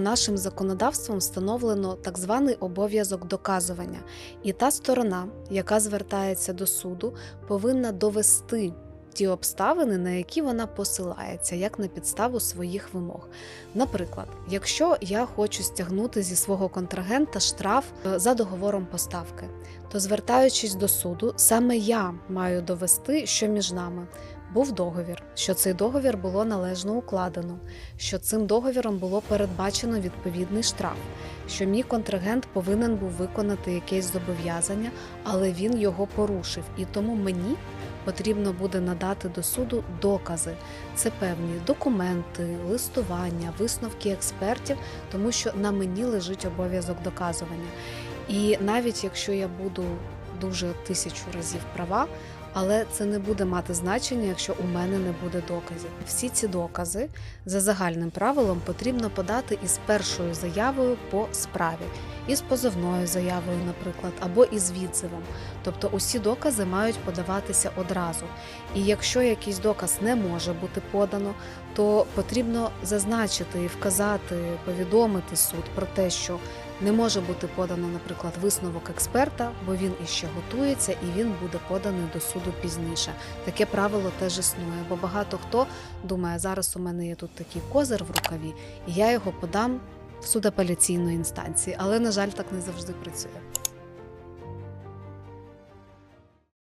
Нашим законодавством встановлено так званий обов'язок доказування, і та сторона, яка звертається до суду, повинна довести ті обставини, на які вона посилається, як на підставу своїх вимог. Наприклад, якщо я хочу стягнути зі свого контрагента штраф е, за договором поставки, то звертаючись до суду, саме я маю довести, що між нами був договір, що цей договір було належно укладено, що цим договіром було передбачено відповідний штраф, що мій контрагент повинен був виконати якесь зобов'язання, але він його порушив, і тому мені потрібно буде надати до суду докази. Це певні документи, листування, висновки експертів, тому що на мені лежить обов'язок доказування. І навіть якщо я буду дуже тисячу разів права, але це не буде мати значення, якщо у мене не буде доказів. Всі ці докази за загальним правилом потрібно подати із першою заявою по справі, із позовною заявою, наприклад, або із відзивом. Тобто усі докази мають подаватися одразу. І якщо якийсь доказ не може бути подано, то потрібно зазначити і вказати, повідомити суд про те, що не може бути подано, наприклад, висновок експерта, бо він іще готується і він буде поданий до суду пізніше. Таке правило теж існує, бо багато хто думає, зараз у мене є тут такий козир в рукаві, і я його подам в суд апеляційної інстанції, але на жаль, так не завжди працює.